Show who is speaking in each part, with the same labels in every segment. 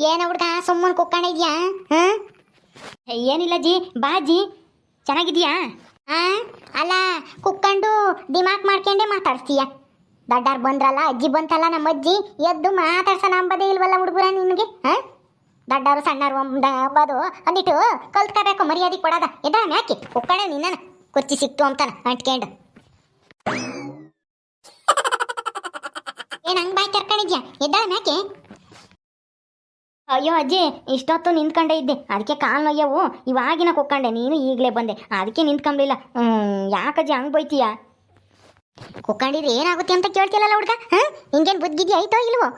Speaker 1: ಏನ ಹುಡ್ಗ, ಸುಮ್ಮನೆ ಕುಕ್ಕೊಂಡಿದ್ಯಾ ಹಾ? ಏನಿಲ್ಲ ಜಿ, ಬಾ ಜಿ. ಚೆನ್ನಾಗಿದ್ಯಾ? ಆ? ಅಲ್ಲ, ಕುಕ್ಕಂಡು ದಿಮಾಕ್ ಮಾಡ್ಕೊಂಡೆ ಮಾತಾಡ್ತೀಯ. ದಡ್ಡಾರ್ ಬಂದ್ರಲ್ಲ, ಅಜ್ಜಿ ಬಂತಲ್ಲ ನಮ್ಮ ಅಜ್ಜಿ, ಎದ್ದು ಮಾತಾಡ್ಸೋಣ ಅಂಬದೇ ಇಲ್ವಲ್ಲ ಹುಡುಗರ ನಿನಗೆ, ಹಾ? ದಡ್ಡಾರು ಸಣ್ಣರು ಅಂಬದು, ಅಂದಿಟ್ಟು ಕಲ್ತ್ಕೋಬೇಕು, ಮರ್ಯಾದೆ ಕೊಡದ. ಎದ ಮ್ಯಾಕೆ? ಕುಕ್ಕಣೆ ನಿನ್ನ ಕುರ್ಚಿ ಸಿಕ್ತು ಅಂತಾನ ಅಂಟ್ಕೊಂಡು. ಏನ್ ಹಂಗ್ ಬಾಯ್ ಕರ್ಕೊಂಡಿದ್ಯಾ? ಎದ್ದಾಳ ಮ್ಯಾಕೆ? ಅಯ್ಯೋ ಅಜ್ಜಿ, ಇಷ್ಟೊತ್ತು ನಿಂತ್ಕೊಂಡೇ ಇದ್ದೆ. ಅದಕ್ಕೆ ಕಾಲು ನೋಯ್ಯವು. ಇವಾಗಿನ ಕೊಕ್ಕಂಡೆ, ನೀನು ಈಗಲೇ ಬಂದೆ. ಅದಕ್ಕೆ ನಿಂತ್ಕೊಂಬಲಿಲ್ಲ. ಹ್ಮ್ ಯಾಕಜ್ಜಿ ಹಂಗೆ ಬೈತೀಯ? ಕೊಕ್ಕಂಡಿದ್ರೆ ಏನಾಗುತ್ತೆ ಅಂತ ಕೇಳ್ತಿಲ್ಲಲ್ಲ ಹುಡ್ಗ? ಹಾಂ? ಹಿಂಗೇನು ಬುದ್ಧಿಗೆ ಆಯ್ತೋ ಇಲ್ವೋ?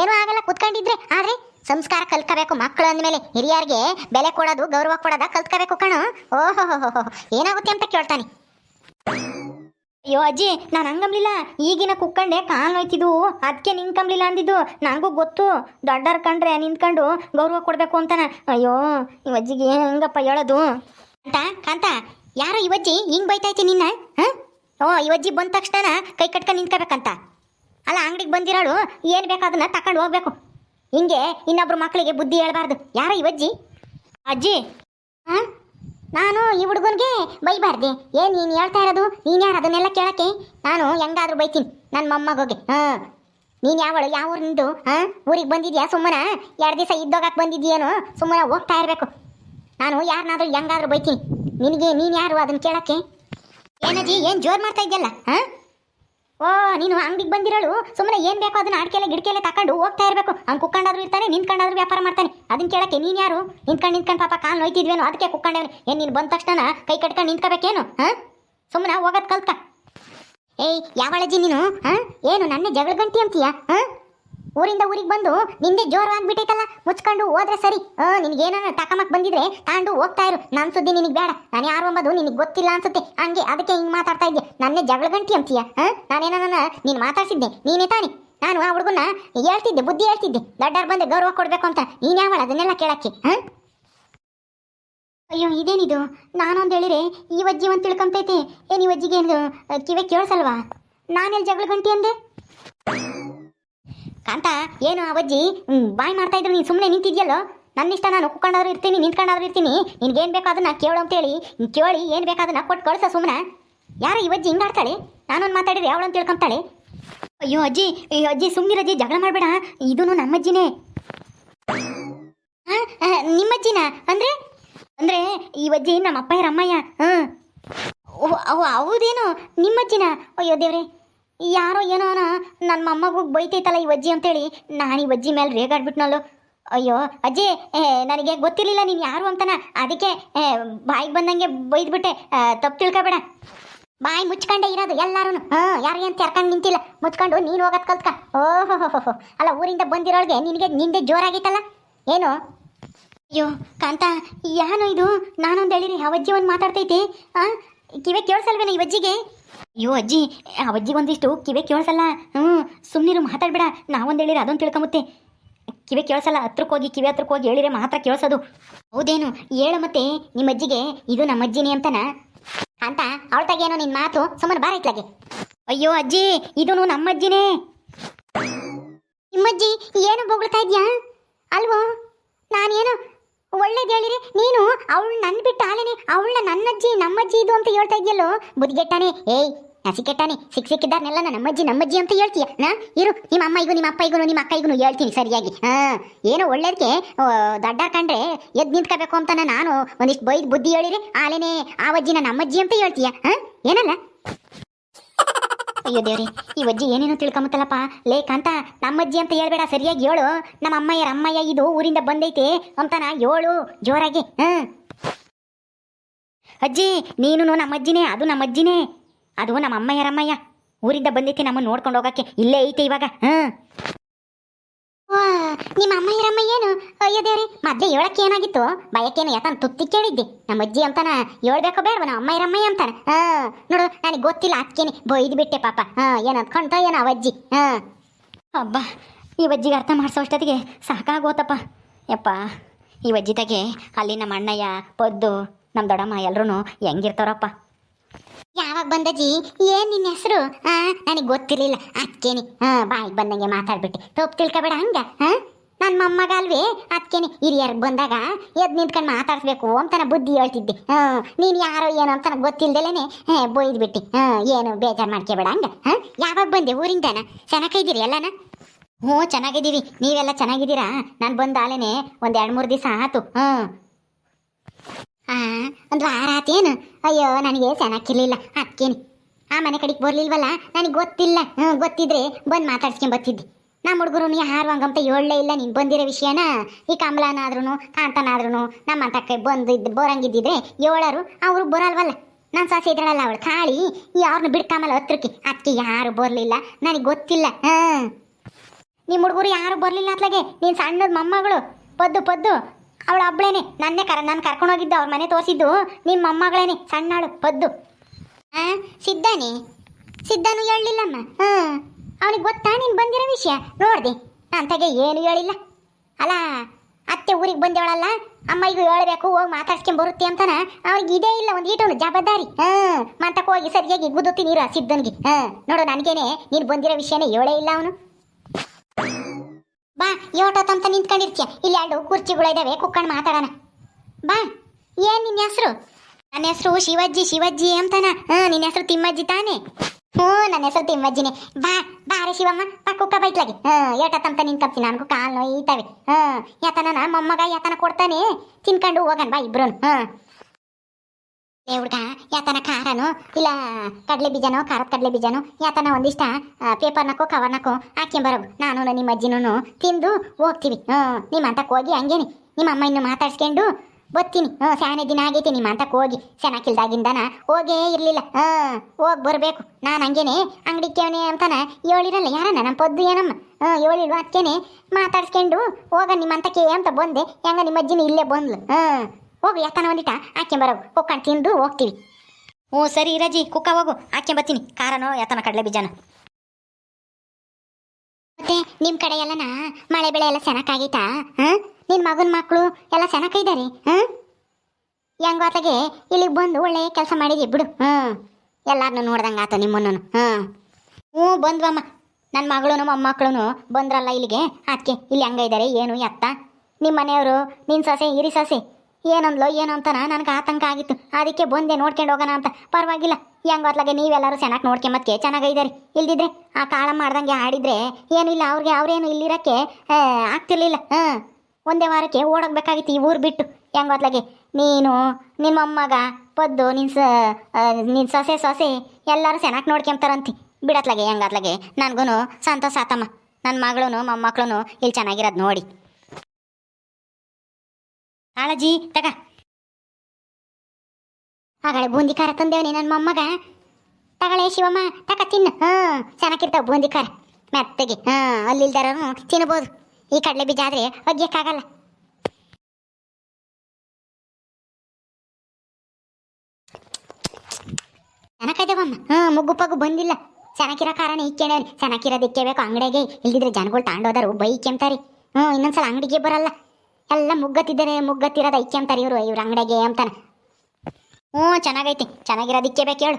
Speaker 1: ಏನೂ ಆಗಲ್ಲ ಕುತ್ಕೊಂಡಿದ್ರೆ. ಆದರೆ ಸಂಸ್ಕಾರ ಕಲ್ತ್ಕೋಬೇಕು ಮಕ್ಕಳು ಅಂದಮೇಲೆ. ಹಿರಿಯರಿಗೆ ಬೆಲೆ ಕೊಡೋದು, ಗೌರವ ಕೊಡೋದ ಕಲ್ತ್ಕೋಬೇಕು ಕಣೋ. ಓಹೋ ಏನಾಗುತ್ತೆ ಅಂತ ಕೇಳ್ತಾನೆ. ಅಯ್ಯೋ ಅಜ್ಜಿ, ನಾನು ಹಂಗಂಬ್ಲಿಲ್ಲ ಈಗಿನ ಕುಕ್ಕಂಡೆ ಕಾಲು ನೋಯ್ತಿದ್ವು. ಅದಕ್ಕೆ ನಿಂಕಂಬ್ಲಿಲ್ಲ ಅಂದಿದ್ದು. ನನಗೂ ಗೊತ್ತು. ದೊಡ್ಡರ್ ಕಂಡ್ರೆ ನಿಂತ್ಕೊಂಡು ಗೌರವ ಕೊಡಬೇಕು ಅಂತಾನೆ. ಅಯ್ಯೋ, ಇವ ಅಜ್ಜಿಗೆ ಹೆಂಗಪ್ಪ ಹೇಳೋದು? ಅಂತ ಕಾಂತ, ಯಾರೋ ಇವಜ್ಜಿ ಹಿಂಗೆ ಬೈತೈತಿ ನಿನ್ನ? ಹಾಂ? ಓ ಇವಜ್ಜಿ ಬಂದ ತಕ್ಷಣ ಕೈ ಕಟ್ಕೊಂಡು ನಿಂತ್ಕೋಬೇಕಂತ. ಅಲ್ಲ, ಅಂಗಡಿಗೆ ಬಂದಿರೋಳು, ಏನು ಬೇಕು ಅದನ್ನ ತಕೊಂಡು ಹೋಗ್ಬೇಕು. ಹಿಂಗೆ ಇನ್ನೊಬ್ರು ಮಕ್ಕಳಿಗೆ ಬುದ್ಧಿ ಹೇಳ್ಬಾರ್ದು. ಯಾರೋ ಇವಜ್ಜಿ ಅಜ್ಜಿ? ಹಾ? ನಾನು ಈ ಹುಡುಗನಿಗೆ ಬೈಬಾರ್ದೆ. ಏನು ನೀನು ಹೇಳ್ತಾ ಇರೋದು? ನೀನು ಯಾರು ಅದನ್ನೆಲ್ಲ ಕೇಳಕ್ಕೆ? ನಾನು ಹೆಂಗಾದ್ರೂ ಬೈತೀನಿ. ನನ್ನ ಮೊಮ್ಮಗೋಗೆ. ಹಾಂ. ನೀನು ಯಾವಳು? ಯಾವ ಊರಿಂದು ಹಾಂ? ಊರಿಗೆ ಬಂದಿದ್ಯಾ ಸುಮ್ಮನ? ಎರಡು ದಿವಸ ಇದ್ದೋಗಕ್ಕೆ ಬಂದಿದ್ಯೇನು? ಸುಮ್ಮನೆ ಹೋಗ್ತಾ ಇರಬೇಕು. ನಾನು ಯಾರನ್ನಾದ್ರೂ ಹೆಂಗಾದ್ರೂ ಬೈತೀನಿ. ನಿನಗೆ ನೀನು ಯಾರು ಅದನ್ನ ಕೇಳಕ್ಕೆ? ಏನಜ್ಜಿ ಏನು ಜೋರು ಮಾಡ್ತಾ ಇದೆಯಲ್ಲ? ಹಾ? ಓ, ನೀನು ಅಂಗಡಿಗೆ ಬಂದಿರಳು. ಸುಮ್ಮನೆ ಏನು ಬೇಕೋ ಅದನ್ನ ಅಡಿಕೆಲೆ ಗಿಡಕೆಲೆ ತಕೊಂಡು ಹೋಗ್ತಾ ಇರಬೇಕು. ಅವ್ನು ಕುಕ್ಕಂಡಾದ್ರೂ ಇರ್ತಾನೆ, ನಿಂತ್ಕೊಂಡಾದ್ರೂ ವ್ಯಾಪಾರ ಮಾಡ್ತಾನೆ. ಅದನ್ನ ಕೇಳಕ್ಕೆ ನೀನು ಯಾರು? ನಿಂತ್ಕೊಂಡು ನಿಂತ್ಕೊಂಡು ಪಾಪ ಕಾಲು ನೋಯ್ತಿದ್ವೇನು, ಅದಕ್ಕೆ ಕುಕ್ಕಂಡವನು. ಏನು ನೀನು ಬಂದ ತಕ್ಷಣ ಕೈ ಕಟ್ಕೊಂಡು ನಿಂತ್ಕೋಬೇಕೇನು? ಹಾಂ? ಸುಮ್ಮನೆ ಹೋಗೋದು ಕಲ್ತ ಏಯ್, ಯಾವಳಜ್ಜಿ ನೀನು? ಹಾಂ? ಏನು, ನನ್ನ ಜಗಳ ಗಂಟಿ ಅಂತೀಯಾ? ಹಾಂ? ಊರಿಂದ ಊರಿಗೆ ಬಂದು ನಿಂದೆ ಜೋರಾಗ್ಬಿಟ್ಟೈತಲ್ಲ ಮುಚ್ಕೊಂಡು ಹೋದ್ರೆ ಸರಿ. ನಿನಗೇನ ತಕಮಕ್ ಬಂದಿದ್ರೆ ತಾಂಡು ಹೋಗ್ತಾ ಇರು. ನನ್ನ ಸುದ್ದಿ ನಿನಗೆ ಬೇಡ. ನಾನು ಯಾರು ಅಂಬದು ನಿನಗೆ ಗೊತ್ತಿಲ್ಲ ಅನ್ಸುತ್ತೆ. ಹಂಗೆ ಅದಕ್ಕೆ ಹಿಂಗೆ ಮಾತಾಡ್ತಾ ಇದ್ದೆ. ನನ್ನೇ ಜಗಳ ಗಂಟಿ ಅಂತೀಯ? ಹಾಂ ನಾನೇನ ನೀನು ಮಾತಾಡ್ಸಿದ್ದೆ? ನೀನೇ ತಾನೆ? ನಾನು ಆ ಹುಡುಗನ ಹೇಳ್ತಿದ್ದೆ, ಬುದ್ಧಿ ಹೇಳ್ತಿದ್ದೆ. ದೊಡ್ಡವ್ರು ಬಂದು ಗೌರವ ಕೊಡಬೇಕು ಅಂತ. ನೀನು ಯಾವಳ ಅದನ್ನೆಲ್ಲ ಕೇಳಕ್ಕೆ? ಅಯ್ಯೋ, ಇದೇನಿದು? ನಾನೊಂದು ಹೇಳಿರೆ ಈ ಅಜ್ಜಿ ಒಂದು ತಿಳ್ಕೊಂತೈತೆ. ಏನು ಈ ಅಜ್ಜಿಗೆ ಕಿವೆ ಕೇಳಿಸಲ್ವಾ? ನಾನೆಲ್ಲಿ ಜಗಳ ಗಂಟಿ ಅಂದೆ? ಕಾಂತ, ಏನು ಆ ಅಜ್ಜಿ ಬಾಯ್ ಮಾಡ್ತಾ ಇದ್ರು, ನೀನು ಸುಮ್ಮನೆ ನಿಂತಿದ್ಯಲ್ಲೋ? ನನ್ನಿಷ್ಟ ನಾನು ಕುಕ್ಕೊಂಡಾದ್ರೂ ಇರ್ತೀನಿ ನಿಂತ್ಕೊಂಡಾದ್ರೂ ಇರ್ತೀನಿ. ನಿನ್ಗೇನು ಬೇಕು ಅದನ್ನ ಕೇಳು ಅಂತೇಳಿ. ಕೇಳಿ ಏನು ಅದನ್ನ ಕೊಟ್ಟು ಕಳ್ಸ ಸುಮ್ಮನೆ ಯಾರು ಈ ಅಜ್ಜಿ ಹಿಂಗಾಡ್ತಾಳೆ ನಾನೊಂದು ಮಾತಾಡಿದ್ರೆ ಯಾವಳು ಅಂತ ತಿಳ್ಕೊಂತಾಳೆ? ಅಯ್ಯೋ ಅಜ್ಜಿ ಈ ಅಜ್ಜಿ ಸುಮ್ಮನಿರಜ್ಜಿ ಜಗಳ ಮಾಡಬೇಡ. ಇದೂ ನಮ್ಮಜ್ಜಿನೇ. ನಿಮ್ಮಜ್ಜಿನ? ಅಂದ್ರೆ? ಅಂದ್ರೆ ಈ ಅಜ್ಜಿ ನಮ್ಮ ಅಪ್ಪ ರಮ್ಮಯ್ಯ ಹ್ಮ್. ಓ, ಹೌದೇನು? ನಿಮ್ಮಜ್ಜಿನ? ಅಯ್ಯೋ ದೇವ್ರೆ. ಯಾರೋ ಏನೋ ನನ್ನ ಮೊಮ್ಮಗೂ ಬೈತೈತಲ್ಲ ಈ ಅಜ್ಜಿ ಅಂತೇಳಿ. ನಾನು ಈ ಅಜ್ಜಿ ಮೇಲೆ ರೇಗಾಡ್ಬಿಟ್ನಲ್ಲೋ ಅಯ್ಯೋ, ಅಜ್ಜಿ ನನಗೆ ಗೊತ್ತಿರಲಿಲ್ಲ ನೀನು ಯಾರು ಅಂತನ. ಅದಕ್ಕೆ ಬಾಯಿಗೆ ಬಂದಂಗೆ ಬೈದ್ಬಿಟ್ಟೆ. ತಪ್ಪು ತಿಳ್ಕೊಬೇಡ. ಬಾಯಿ ಮುಚ್ಕೊಂಡೆ ಇರೋದು ಎಲ್ಲಾರು ಹಾ ಯಾರು ಅಂತ ತೆರ್ಕೊಂಡು ನಿಂತಿಲ್ಲ. ಮುಚ್ಕೊಂಡು ನೀನು ಹೋಗೋದ್ ಕಲ್ತ್ಕ. ಓಹೋ ಅಲ್ಲ, ಊರಿಂದ ಬಂದಿರೋಳಿಗೆ ನಿನಗೆ ನಿಂದೆ ಜೋರಾಗಿತ್ತಲ್ಲ ಏನು? ಅಯ್ಯೋ, ಕಾಂತ, ಯಾನು ಇದು? ನಾನೊಂದು ಹೇಳಿರಿ ಅವಜ್ಜಿ ಒಂದು ಮಾತಾಡ್ತೈತಿ? ಕಿವೆ ಕೇಳಿಸಲ್ವೇನ ಈ ಅಜ್ಜಿಗೆ? ಅಯ್ಯೋ ಅಜ್ಜಿ, ಆ ಅಜ್ಜಿ ಒಂದಿಷ್ಟು ಕಿವೆ ಕೇಳಿಸಲ್ಲ. ಹ್ಞೂ ಸುಮ್ಮನಿರು ಮಾತಾಡ್ಬೇಡ. ನಾವೊಂದು ಹೇಳಿರೆ ಅದೊಂದು ತಿಳ್ಕೊಂಬತ್ತೆ. ಕಿವೆ ಕೇಳಿಸಲ್ಲ ಹತ್ರಕ್ಕೆ ಹೋಗಿ, ಕಿವೆ ಹತ್ರಕ್ಕೆ ಹೋಗಿ ಹೇಳಿರೆ ಮಾತ್ರ ಕೇಳಿಸೋದು. ಹೌದೇನು? ಹೇಳ ಮತ್ತೆ ನಿಮ್ಮ ಅಜ್ಜಿಗೆ ಇದು ನಮ್ಮ ಅಜ್ಜಿನಿ ಅಂತನ? ಅಂತ ಅವಳ್ತಾಗೇನೋ ನಿನ್ನ ಮಾತು, ಸುಮ್ಮನೆ ಬಾರ ಇಟ್ಲಾಗೆ. ಅಯ್ಯೋ ಅಜ್ಜಿ ಇದು ನಮ್ಮ ಅಜ್ಜಿನೇ. ನಿಮ್ಮಜ್ಜಿ ಏನು ಬೊಗಳ್ತಾ ಇದ್ಯಾ? ಅಲ್ವೋ? ನಾನೇನು ಒಳ್ಳೇದು ಹೇಳಿರಿ. ನೀನು ಅವಳು ನನ್ನ ಬಿಟ್ಟು ಆಲೇನೆ ಅವಳನ್ನ ನನ್ನಜ್ಜಿ, ನಮ್ಮಜ್ಜಿ ಇದು ಅಂತ ಹೇಳ್ತಾ ಇದೆಯಲ್ಲೋ? ಬುದ್ಧಿಗೆಟ್ಟಾನೆ, ಏಯ್, ನಸಿಕೆಟ್ಟಾನೆ, ಸಿಕ್ ಸಿಕ್ಕಿದ್ದಾರನೆಲ್ಲ ನಮ್ಮಜ್ಜಿ ನಮ್ಮಜ್ಜಿ ಅಂತ ಹೇಳ್ತೀಯ? ನಾ, ಇರು, ನಿಮ್ಮ ಅಮ್ಮಯಿಗೂ ನಿಮ್ಮ ಅಪ್ಪಯಿಗೂ ನಿಮ್ಮ ಅಕ್ಕಯಿಗೂ ಹೇಳ್ತೀನಿ ಸರಿಯಾಗಿ. ಹಾ, ಏನೋ ಒಳ್ಳೇದಕ್ಕೆ ದೊಡ್ಡ ಕಂಡ್ರೆ ಎದ್ದು ನಿಂತ್ಕೋಬೇಕು ಅಂತ ನಾನು ಒಂದಿಷ್ಟು ಬೈದು ಬುದ್ಧಿ ಹೇಳಿರಿ. ಆಲೇನೆ ಆ ಅಜ್ಜಿನ ನಮ್ಮಜ್ಜಿ ಅಂತ ಹೇಳ್ತೀಯ? ಹಾಂ, ಏನಲ್ಲ? ಅಯ್ಯೋ ದೇವ್ರಿ, ಈ ಅಜ್ಜಿ ಏನೇನೋ ತಿಳ್ಕೊಂಬತ್ತಲ್ಲಪ್ಪ. ನಮ್ಮ ನಮ್ಮಜ್ಜಿ ಅಂತ ಹೇಳ್ಬೇಡ, ಸರಿಯಾಗಿ ಹೇಳು. ನಮ್ಮ ಅಮ್ಮಯ್ಯರ ಅಮ್ಮಯ್ಯ ಇದು ಊರಿಂದ ಬಂದೈತೆ ಅಂತನ ಹೇಳು, ಜೋರಾಗಿ ಹ್ಮ್ ಅಜ್ಜಿ ನೀನು ನಮ್ಮಜ್ಜಿನೇ, ಅದು ನಮ್ಮಜ್ಜಿನೇ. ಅದು ನಮ್ಮ ಅಮ್ಮಯ್ಯರ ಅಮ್ಮಯ್ಯ. ಊರಿಂದ ಬಂದೈತಿ ನಮ್ಮ ನೋಡ್ಕೊಂಡು ಹೋಗಕ್ಕೆ. ಇಲ್ಲೇ ಐತೆ ಇವಾಗ ಹ್ಮ್ ನಿಮ್ಮ ಅಮ್ಮ ಇರಮ್ಮ ಏನು? ಅಯ್ಯೋ ದೇವ್ರಿ, ಮದ್ವೆ ಹೇಳಕ್ಕೆ ಏನಾಗಿತ್ತು? ಭಯಕ್ಕೇನು ಯಾಕಂತ ತುತ್ತಿ ಕೇಳಿದ್ದೆ. ನಮ್ಮ ಅಜ್ಜಿ ಅಂತಾನ ಹೇಳ್ಬೇಕೋ ಬೇಡವ ನಮ್ಮ ಅಮ್ಮ ಅಮ್ಮಯ್ಯರಮ್ಮಯ್ಯ ಅಂತಾನೆ. ಹಾ ನೋಡು, ನನಗೆ ಗೊತ್ತಿಲ್ಲ ಅದಕ್ಕೇನೆ ಬೈದು ಬಿಟ್ಟೆ ಪಾಪ. ಹಾ ಏನು ಅಂದ್ಕೊಂತ ಏನೋ ಅವಜ್ಜಿ ಹಾ ಅಬ್ಬ, ಈ ಅಜ್ಜಿಗೆ ಅರ್ಥ ಮಾಡಿಸೋ ಅಷ್ಟೊತ್ತಿಗೆ ಸಾಕಾಗೋತಪ್ಪ. ಯಪ್ಪ, ಈ ಅಜ್ಜಿದಾಗೆ ಅಲ್ಲಿ ನಮ್ಮ ಅಣ್ಣಯ್ಯ ಪದ್ದು ನಮ್ಮ ದೊಡ್ಡಮ್ಮ ಎಲ್ಲರೂ ಹೆಂಗಿರ್ತಾರಪ್ಪ. ಯಾವಾಗ ಬಂದಜ್ಜಿ ಏನು ನಿನ್ನ ಹೆಸರು? ನನಗೆ ಗೊತ್ತಿರಲಿಲ್ಲ ಅದಕ್ಕೇನಿ ಹಾಂ ಬಾಯಿಗೆ ಬಂದಂಗೆ ಮಾತಾಡ್ಬಿಟ್ಟೆ. ತಪ್ಪು ತಿಳ್ಕೊಬೇಡ ಹಂಗೆ ಹಾ ನನ್ನ ಮೊಮ್ಮಗ ಅಲ್ವೇ? ಹಿರಿಯರ್ಗೆ ಬಂದಾಗ ಎದ್ದು ನಿಂತ್ಕೊಂಡು ಮಾತಾಡ್ಸ್ಬೇಕು ಅಂತನ ಬುದ್ಧಿ ಹೇಳ್ತಿದ್ದೆ. ಹಾಂ, ನೀನು ಯಾರೋ ಏನೋ ಅಂತ ನನಗೆ ಗೊತ್ತಿಲ್ದಲೇನೆ ಬೊಯ್ದು ಬಿಟ್ಟು. ಏನು ಬೇಜಾರು ಮಾಡ್ಕೋಬೇಡ ಹಂಗ ಯಾವಾಗ ಬಂದೆ ಊರಿಂದನ? ಚೆನ್ನಾಗಿದ್ದೀರಿ ಎಲ್ಲನ? ಹ್ಞೂ, ಚೆನ್ನಾಗಿದ್ದೀವಿ. ನೀವೆಲ್ಲ ಚೆನ್ನಾಗಿದ್ದೀರಾ? ನಾನು ಬಂದಾಲೇನೆ ಒಂದು ಎರಡು ಮೂರು ದಿವಸ ಆತು. ಹಾಂ. ಹಾಂ ಒಂದು ವಾರ ಆತೇನು ಅಯ್ಯೋ, ನನಗೆ ಚೆನ್ನಾಗಿರ್ಲಿಲ್ಲ. ಅದಕ್ಕೇನೆ ಆ ಮನೆ ಕಡೆಗೆ ಬರಲಿಲ್ವಲ್ಲ? ನನಗೆ ಗೊತ್ತಿಲ್ಲ. ಹ್ಞೂ ಗೊತ್ತಿದ್ರೆ ಬಂದು ಮಾತಾಡ್ಸ್ಕೊಂಡ್ ಬರ್ತಿದ್ದೆ. ನಮ್ಮ ಹುಡುಗರು ನೀ ಹಾರುವಂಗಂತ ಹೇಳಲೇ ಇಲ್ಲ, ನೀನು ಬಂದಿರೋ ವಿಷಯನ. ಈ ಕಮಲಾನಾದ್ರೂ ಕಾಂತನಾದ್ರೂ ನಮ್ಮ ಬಂದು ಇದ್ದು ಬೋರಂಗಿದ್ದಿದ್ರೆ ಏಳರು ಅವರು ಬರಲ್ವಲ್ಲ. ನನ್ನ ಸಾಸಿ ಇದ್ರಲ್ಲ ಅವಳು ಕಾಳಿ ಅವ್ರನ್ನ ಬಿಡ್ಕಾಮಲ್ಲ ಹತ್ರಕ್ಕೆ. ಅದಕ್ಕೆ ಯಾರು ಬರಲಿಲ್ಲ, ನನಗೆ ಗೊತ್ತಿಲ್ಲ. ಹಾಂ. ನಿಮ್ಮ ಹುಡುಗರು ಯಾರು ಬರಲಿಲ್ಲ ಅತ್ಲಾಗೆ? ನೀನು ಸಣ್ಣದ ಮೊಮ್ಮಗಳು. ಪದ್ದು ಪದ್ದು. ಅವಳು ಒಬ್ಳೇನೆ. ನನ್ನೇ ಕರ, ನಾನು ಕರ್ಕೊಂಡು ಹೋಗಿದ್ದು ಅವ್ರ ಮನೆ ತೋರಿಸಿದ್ದು ನಿಮ್ಮ ಮೊಮ್ಮಗಳೇನೆ, ಸಣ್ಣಳು, ಪದ್ದು. ಹಾಂ ಸಿದ್ಧಾನಿ ಸಿದ್ಧಾನು ಹೇಳಲಿಲ್ಲಮ್ಮ ಹಾಂ. ಅವನಿಗೆ ಗೊತ್ತಾ ನೀನು ಬಂದಿರೋ ವಿಷಯ? ನೋಡ್ದೆ. ಅಂತಗೆ ಏನು ಹೇಳಿಲ್ಲ. ಅಲ್ಲ, ಅತ್ತೆ ಊರಿಗೆ ಬಂದೇವಳಲ್ಲ ಅಮ್ಮಗೂ ಹೇಳಬೇಕು, ಹೋಗಿ ಮಾತಾಡ್ಸ್ಕೊಂಡ್ ಬರುತ್ತೆ ಅಂತಾನ? ಅವ್ರಿಗೆ ಇದೇ ಇಲ್ಲ, ಒಂದು ಜವಾಬ್ದಾರಿ. ಹಾಂ ಮಂತಕ್ಕೆ ಹೋಗಿ ಸರಿಯಾಗಿ ಗುದ್ದುತ್ತಿ ನೀರು ಸಿದ್ದನಿಗೆ ಹ ಹಾಂ, ನೋಡು, ನನಗೇನೆ ನೀನು ಬಂದಿರೋ ವಿಷಯನೇ ಹೇಳೇ ಇಲ್ಲ ಅವನು. ಬಾ ಯೋಟೋತಂತ ನಿಂತ್ಕೊಂಡಿರ್ತೀಯ? ಇಲ್ಲಿ ಎರಡು ಕುರ್ಚಿಗಳಿದಾವೆ ಕುಕ್ಕಂಡು ಮಾತಾಡೋಣ. ಬಾ, ಏನ್ ನಿನ್ನ ಹೆಸರು? ನನ್ನ ಹೆಸರು ಶಿವಜ್ಜಿ ಶಿವಜ್ಜಿ ಅಂತಾನ? ಹಾ, ನಿನ್ನ ಹೆಸರು ತಿಮ್ಮಜ್ಜಿ ತಾನೇ? ಹ್ಞೂ, ನನ್ನ ಹೆಸರು ತಿಮ್ಮಜ್ಜಿನಿ. ಬಾ ಬಾರೆ ಶಿವಮ್ಮ. ಬಾ, ಕುಕ್ಕ ಬೈತ್ಲಾಗಿ ಹಾ ಏಟತ್ತಂತ ನಿಂತ್ಕಪ್ತಿ ನನಗೂ ಕಾಲು ನೋಯ್ತಾವೆ ಹಾ ಯಾತನ ನಾ ಮೊಮ್ಮಗ ಯಾತನ ಕೊಡ್ತಾನೆ? ತಿನ್ಕೊಂಡು ಹೋಗನ್ ಬಾ ಇಬ್ರು ಹಾ ಏ ಹುಡ್ಗ, ಯಾತನ ಖಾರನು? ಇಲ್ಲ, ಕಡಲೆ ಬೀಜನೋ, ಖಾರದ ಕಡಲೆ ಬೀಜನೋ? ಯಾತನ ಒಂದಿಷ್ಟ? ಪೇಪರ್ನಕ್ಕೋ ಕವರ್ನಕ್ಕೋ ಹಾಕ್ಯಂಬರೋ ನಾನು ನಿಮ್ಮ ಅಜ್ಜಿನೂ ತಿಂದು ಹೋಗ್ತೀವಿ. ಹ್ಞೂ ನಿಮ್ಮ ಅಂತಕ್ಕೆ ಹೋಗಿ ಹಂಗೇನಿ. ನಿಮ್ಮ ಅಮ್ಮ ಇನ್ನು ಮಾತಾಡ್ಸ್ಕೊಂಡು ಬತ್ತೀನಿ ಹ್ಞೂ ಸ್ಯಾನೆ ದಿನ ಆಗೈತಿ ನಿಮ್ಮ ಅಂತಕ್ಕೆ ಹೋಗಿ. ಚೆನ್ನಾಗಿಲ್ದಾಗಿಂದನ ಹೋಗೇ ಇರಲಿಲ್ಲ. ಹಾಂ, ಹೋಗಿ ಬರಬೇಕು. ನಾನು ಹಂಗೇನೆ ಅಂಗಡಿ ಕೇವನೆ ಅಂತಾನ ಹೇಳಿರಲ್ಲ ಯಾರನ್ನ? ನಮ್ಮ ಪದ್ದು ಏನಮ್ಮ? ಹ್ಞೂ ಹೇಳಿಲ್ವ ಅದಕ್ಕೇನೆ ಮಾತಾಡ್ಸ್ಕೊಂಡು ಹೋಗ ನಿಮ್ಮ ಅಂತಕ್ಕೆ ಅಂತ ಬಂದೆ. ಹೆಂಗ ನಿಮ್ಮ ಅಜ್ಜಿನ ಇಲ್ಲೇ ಬಂದ್ಲು. ಹಾಂ, ಹೋಗು ಯಾತನ ಒಂದಿಟ. ಬರೋ ಕುಕ್ಕಂಡು ತಿಂದು ಹೋಗ್ತೀವಿ. ಹ್ಞೂ, ಸರಿ ರಜಿ ಕುಕ್ಕ ಹೋಗು. ಹಾಕ್ಕೊಂಬತ್ತೀನಿ ಖಾರನೋ ಯಾತನ ಕಡಲೆ ಬೀಜನ. ಮತ್ತೆ ನಿಮ್ಮ ಕಡೆ ಎಲ್ಲನ ಮಳೆ ಬೆಳೆ ಎಲ್ಲ ಚೆನ್ನಾಗಾಗೈತಾ ಹಾಂ? ನಿನ್ನ ಮಗನ ಮಕ್ಕಳು ಎಲ್ಲ ಚೆನ್ನಾಗಿದ್ದಾರೆ ಹಾಂ? ಹೆಂಗೋ ಆತಗೆ ಇಲ್ಲಿಗೆ ಬಂದು ಒಳ್ಳೆ ಕೆಲಸ ಮಾಡಿದಿ, ಬಿಡು ಹ್ಞೂ ಎಲ್ಲಾರನ್ನೂ ನೋಡ್ದಂಗೆ ಆತ ನಿಮ್ಮನ್ನು ಹಾಂ? ಹ್ಞೂ, ಬಂದ್ವಮ್ಮ. ನನ್ನ ಮಗಳು ಮೊಮ್ಮಕ್ಕಳು ಬಂದ್ರಲ್ಲ ಇಲ್ಲಿಗೆ? ಅದಕ್ಕೆ ಇಲ್ಲಿ ಹಂಗೈದ್ದಾರೆ ಏನು ಎತ್ತ? ನಿಮ್ಮ ಮನೆಯವರು ನಿನ್ನ ಸೊಸೆ, ಹಿರಿ ಸೊಸೆ, ಏನಂದ್ಲೋ, ಏನು ಅಂತನ ನನಗೆ ಆತಂಕ ಆಗಿತ್ತು. ಅದಕ್ಕೆ ಬಂದೆ, ನೋಡ್ಕೊಂಡು ಹೋಗೋಣ ಅಂತ. ಪರವಾಗಿಲ್ಲ. ಹೆಂಗ್ ಹೊತ್ಲಾಗೆ ನೀವೆಲ್ಲರೂ ಚೆನ್ನಾಗಿ ನೋಡ್ಕೊಂಬತ್ಕೆ ಚೆನ್ನಾಗಿದ್ದಾರೆ ಇಲ್ದಿದ್ರೆ ಆ ಕಾಳ ಮಾಡ್ದಂಗೆ ಆಡಿದರೆ ಏನಿಲ್ಲ, ಅವ್ರಿಗೆ ಅವ್ರೇನು ಇಲ್ಲಿರೋಕ್ಕೆ ಆಗ್ತಿರ್ಲಿಲ್ಲ, ಹಾಂ? ಒಂದೇ ವಾರಕ್ಕೆ ಓಡೋಗ್ಬೇಕಾಗಿತ್ತು ಈ ಊರು ಬಿಟ್ಟು. ಹೆಂಗ್ ಹೊತ್ಲಾಗೆ ನೀನು, ನಿಮ್ಮ ಮೊಮ್ಮಗ ಪದ್ದು ನಿನ್ನ ಸ ನಿನ್ನ ಸೊಸೆ ಸೊಸೆ, ಎಲ್ಲರೂ ಚೆನ್ನಾಗಿ ನೋಡ್ಕೊಂತಾರಂತಿ ಬಿಡತ್ಲಾಗೆ ಹೆಂಗತ್ಲಾಗೆ ನನಗೂ ಸಂತೋಷ ಆತಮ್ಮ. ನನ್ನ ಮಗಳೂ ಮೊಮ್ಮಕ್ಕಳು ಇಲ್ಲಿ ಚೆನ್ನಾಗಿರೋದು ನೋಡಿ. ಆಳಜಿ ತಗ. ಆಗಳೇ ಬೂಂದಿ ಖಾರ ತಂದೇವನಿ ನನ್ನ ಮೊಮ್ಮಗ. ತಗಳೆ ಶಿವಮ್ಮ ತಗ ತಿನ್ನು. ಹ್ಞೂ ಚೆನ್ನಾಗಿರ್ತಾವ ಬೂಂದಿ ಖಾರ ಮೆತ್ತಗೆ ಹಾಂ ಅಲ್ಲಿಲ್ದಾರನು ತಿನ್ಬೋದು. ಈ ಕಡಲೆ ಬೀಜ ಆದರೆ ಒಗ್ಯಕ್ಕಾಗಲ್ಲ. ಚೆನ್ನಾಗಿದ್ದೇವಮ್ಮ ಹಾಂ ಮುಗ್ಗು ಪಗ್ಗು ಬಂದಿಲ್ಲ. ಚೆನ್ನಾಗಿರೋ ಕಾರಣ ಇಕ್ಕೇನೆ ಚೆನ್ನಾಗಿರೋದು ಇಕ್ಕೇಬೇಕು ಅಂಗಡಿಗೆ. ಇಲ್ದಿದ್ರೆ ಜನಗಳು ತಾಂಡೋದಾರು ಬೈಕೆಂತಾರೆ ಹ್ಞೂ, ಇನ್ನೊಂದ್ಸಲ ಅಂಗಡಿಗೆ ಬರಲ್ಲ. ಎಲ್ಲ ಮುಗ್ಗತ್ತಿದ್ದಾರೆ ಮುಗ್ಗತ್ತಿರೋದು ಐಕ್ಯಂತಾರೆ ಇವರು, ಇವ್ರ ಅಂಗಡಿಗೆ ಅಂತಾನೆ. ಹ್ಞೂ, ಚೆನ್ನಾಗೈತಿ. ಚೆನ್ನಾಗಿರೋದು ಇಕ್ಕೇಬೇಕು ಹೇಳು.